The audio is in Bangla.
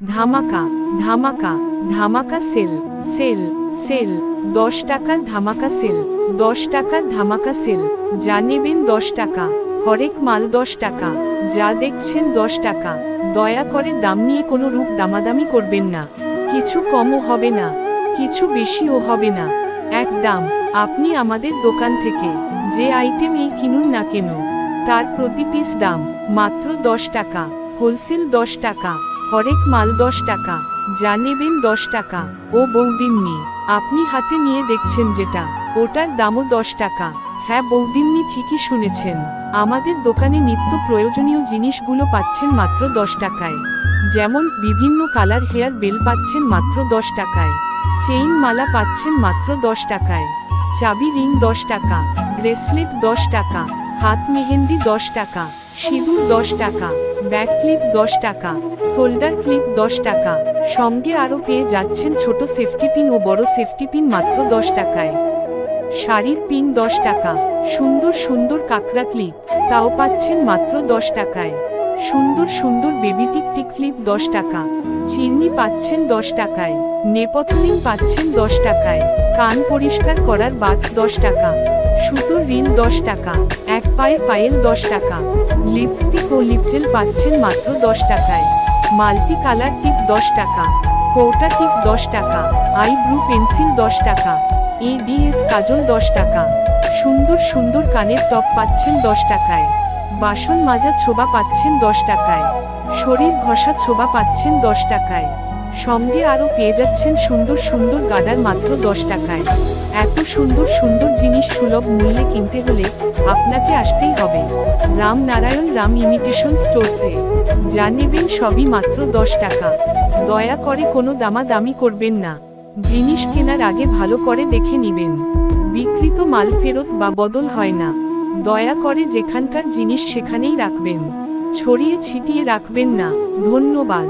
ধামাকা ধামাকা ধামাকা সেল সেল সেল, দশ টাকা ধামাকা সেল, দশ টাকার ধামাকা সেল, যা নেবেন দশ টাকা, হরেক মাল দশ টাকা, যা দেখছেন দশ টাকা, দয়া করে দাম নিয়ে কোনো রূপ দামাদামি করবেন না, কিছু কমও হবে না, কিছু বেশিও হবে না, এক দাম, আপনি আমাদের দোকান থেকে যে আইটেম এই কিনুন না কেন, তার প্রতি পিস দাম, মাত্র দশ টাকা হোলসেল দশ টাকা হরেক মাল দশ টাকা, যা নেবেন দশ টাকা, ও বৌদিমনি আপনি হাতে নিয়ে দেখছেন যেটা, ওটার দামও দশ টাকা। হ্যাঁ বৌদিমনি ঠিকই শুনেছেন, আমাদের দোকানে নিত্য প্রয়োজনীয় জিনিসগুলো পাচ্ছেন মাত্র দশ টাকায়। যেমন বিভিন্ন কালার হেয়ার বেল পাচ্ছেন মাত্র দশ টাকায়। চেইন মালা পাচ্ছেন মাত্র দশ টাকায়। চাবি রিং দশ টাকা, ব্রেসলেট দশ টাকা, হাত মেহেন্দি দশ টাকা। সিঁদুর দশ টাকা ব্যাক ক্লিপ দশ টাকা শোল্ডার ক্লিপ দশ টাকা, সঙ্গে আরও পেয়ে যাচ্ছেন ছোট সেফটি পিন ও বড় সেফটি পিন মাত্র দশ টাকায়। শাড়ির পিন দশ টাকা, সুন্দর সুন্দর কাঁকড়া ক্লিপ, তাও পাচ্ছেন মাত্র দশ টাকায়। সুন্দর সুন্দর বেবি টিক ক্লিপ দশ টাকা, চিরনি পাচ্ছেন দশ টাকায় নেপথলিন পাচ্ছেন দশ টাকায়, কান পরিষ্কার করার বাজ দশ টাকা ঋণ দশ টাকা। এক পায়ে পায়েল দশ টাকা। লিপস্টিক ও লিপজেল পাচ্ছেন মাত্র দশ টাকায়। মাল্টি কালার টিপ দশ টাকা। কৌটা টিপ দশ টাকা। আইব্রু পেন্সিল দশ টাকা। এডিএস কাজল দশ টাকা। সুন্দর সুন্দর কানের টপ পাচ্ছেন দশ টাকায়। বাসন মাজা ছোবা পাচ্ছেন দশ টাকায়। শরীর ঘষা ছোবা পাচ্ছেন দশ টাকায়। সঙ্গে আরও পেয়ে যাচ্ছেন সুন্দর সুন্দর গাডার মাত্র দশ টাকায়। এত সুন্দর সুন্দর জিনিস সুলভ মূল্যে কিনতে হলে আপনাকে আসতেই হবে। রামনারায়ণ রাম ইমিটেশন স্টোরসে। যা নেবেন সবই মাত্র দশ টাকা। দয়া করে কোনো দামাদামি করবেন না। জিনিস কেনার আগে ভালো করে দেখে নিবেন। বিকৃত মাল ফেরত বা বদল হয় না। দয়া করে যেখানকার জিনিস সেখানেই রাখবেন। ছড়িয়ে ছিটিয়ে রাখবেন না। ধন্যবাদ।